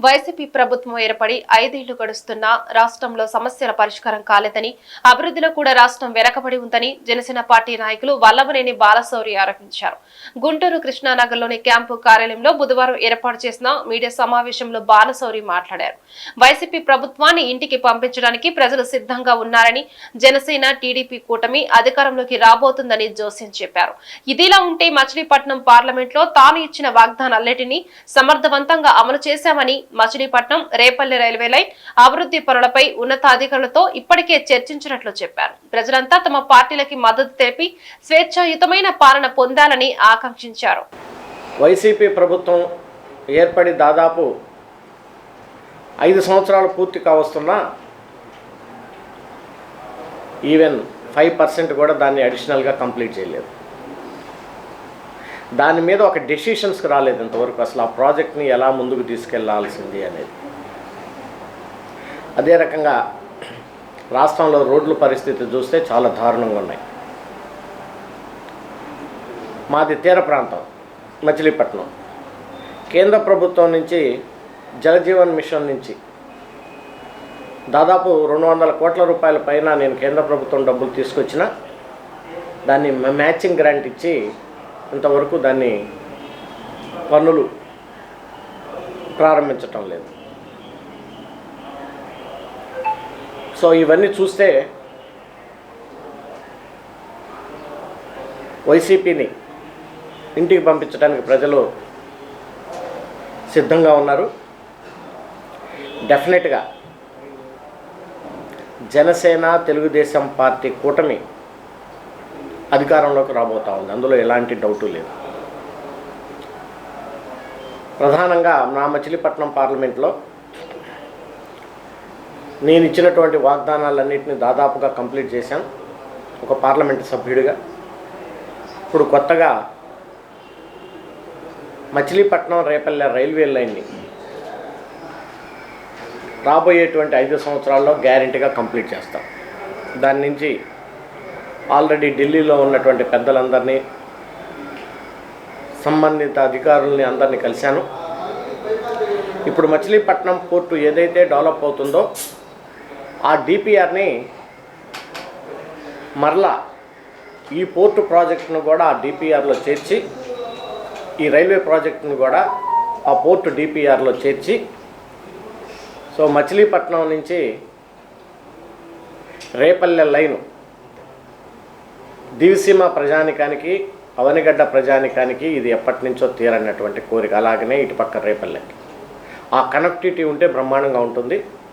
YCP ప్రభుత్వం ఏర్పడి ఐదేళ్ళు గడుస్తున్నా రాష్ట్రంలో సమస్యల పరిష్కారం కాలేదని అభివృద్ధిలో కూడా రాష్ట్రం వెనకబడి ఉందని జనసేన పార్టీ నాయకులు వల్లభనేని బాలశౌరి ఆరోపించారు. గుంటూరు కృష్ణానగర్లోని క్యాంపు కార్యాలయంలో బుధవారం ఏర్పాటు చేసిన మీడియా సమావేశంలో బాలశౌరి మాట్లాడారు. వైసీపీ ప్రభుత్వాన్ని ఇంటికి పంపించడానికి ప్రజలు సిద్ధంగా ఉన్నారని జనసేన టీడీపీ కూటమి అధికారంలోకి రాబోతుందని జోస్యం చెప్పారు. ఇదిలా ఉంటే మచిలీపట్నం పార్లమెంట్లో తాను ఇచ్చిన వాగ్దానాలన్నిటినీ సమర్థవంతంగా అమలు చేశామని మచిలీపట్నం రేపల్లి రైల్వే లైన్ అభివృద్ధి పనులపై ఉన్నతాధికారులతో ఇప్పటికే చర్చించినట్లు చెప్పారు. ప్రజలంతా తమ పార్టీలకి మద్దతు తెలిపి స్వేచ్ఛాయుతమైన పాలన పొందాలని ఆకాంక్షించారు. వైసీపీ ప్రభుత్వం ఏర్పడి దాదాపు ఐదు సంవత్సరాలు పూర్తి కావస్తున్నా ఈవెన్ ఫైవ్ పర్సెంట్ కూడా దాన్ని అడిషనల్గా కంప్లీట్ చేయలేదు. దాని మీద ఒక డెసిషన్స్కి రాలేదు ఇంతవరకు. అసలు ఆ ప్రాజెక్ట్ని ఎలా ముందుకు తీసుకెళ్ళాల్సింది అనేది. అదే రకంగా రాష్ట్రంలో రోడ్ల పరిస్థితి చూస్తే చాలా దారుణంగా ఉన్నాయి. మాది తీర ప్రాంతం మచిలీపట్నం. కేంద్ర ప్రభుత్వం నుంచి జలజీవన్ మిషన్ నుంచి దాదాపు రెండు వందల కోట్ల రూపాయల పైన నేను కేంద్ర ప్రభుత్వం డబ్బులు తీసుకొచ్చిన దాన్ని మ్యాచింగ్ గ్రాంట్ ఇచ్చి ఇంతవరకు దాన్ని పనులు ప్రారంభించటం లేదు. సో ఇవన్నీ చూస్తే వైసీపీని ఇంటికి పంపించడానికి ప్రజలు సిద్ధంగా ఉన్నారు. డెఫినెట్గా జనసేన తెలుగుదేశం పార్టీ కూటమి అధికారంలోకి రాబోతా ఉంది. అందులో ఎలాంటి డౌటు లేదు. ప్రధానంగా నా మచిలీపట్నం పార్లమెంట్లో నేను ఇచ్చినటువంటి వాగ్దానాలన్నింటినీ దాదాపుగా కంప్లీట్ చేశాను. ఒక పార్లమెంట్ సభ్యుడిగా. ఇప్పుడు కొత్తగా మచిలీపట్నం రేపల్లె రైల్వే లైన్ని రాబోయేటువంటి ఐదు సంవత్సరాల్లో గ్యారంటీగా కంప్లీట్ చేస్తాం. దాని నుంచి ఆల్రెడీ ఢిల్లీలో ఉన్నటువంటి పెద్దలందరినీ సంబంధిత అధికారుల్ని అందరినీ కలిశాను. ఇప్పుడు మచిలీపట్నం పోర్టు ఏదైతే డెవలప్ అవుతుందో ఆ డిపిఆర్ని మరలా ఈ పోర్టు ప్రాజెక్టును కూడా ఆ డిపిఆర్లో చేర్చి ఈ రైల్వే ప్రాజెక్టును కూడా ఆ పోర్టు డిపిఆర్లో చేర్చి సో మచిలీపట్నం నుంచి రేపల్లె లైను దివిసీమ ప్రజానికానికి అవనిగడ్డ ప్రజానికానికి ఇది ఎప్పటి నుంచో తీరన్నటువంటి కోరిక. అలాగనే ఇటుపక్క రేపల్లెకి. ఆ కనెక్టివిటీ ఉంటే బ్రహ్మాండంగా ఉంటుంది.